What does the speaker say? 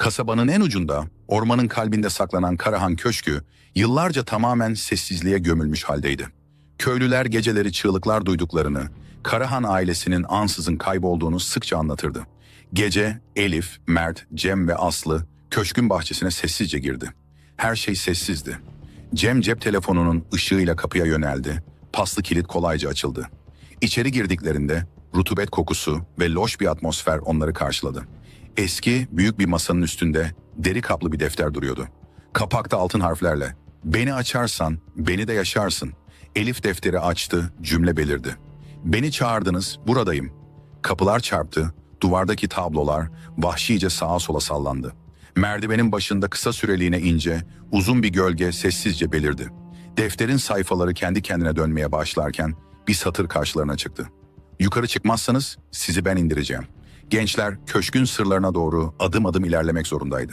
Kasabanın en ucunda, ormanın kalbinde saklanan Karahan Köşkü, yıllarca tamamen sessizliğe gömülmüş haldeydi. Köylüler geceleri çığlıklar duyduklarını, Karahan ailesinin ansızın kaybolduğunu sıkça anlatırdı. Gece Elif, Mert, Cem ve Aslı köşkün bahçesine sessizce girdi. Her şey sessizdi. Cem cep telefonunun ışığıyla kapıya yöneldi. Paslı kilit kolayca açıldı. İçeri girdiklerinde rutubet kokusu ve loş bir atmosfer onları karşıladı. Eski, büyük bir masanın üstünde deri kaplı bir defter duruyordu. Kapakta altın harflerle "Beni açarsan, beni de yaşarsın." Elif defteri açtı, cümle belirdi. "Beni çağırdınız, buradayım." Kapılar çarptı, duvardaki tablolar vahşice sağa sola sallandı. Merdivenin başında kısa süreliğine ince, uzun bir gölge sessizce belirdi. Defterin sayfaları kendi kendine dönmeye başlarken bir satır karşılarına çıktı. Yukarı çıkmazsanız sizi ben indireceğim. Gençler köşkün sırlarına doğru adım adım ilerlemek zorundaydı.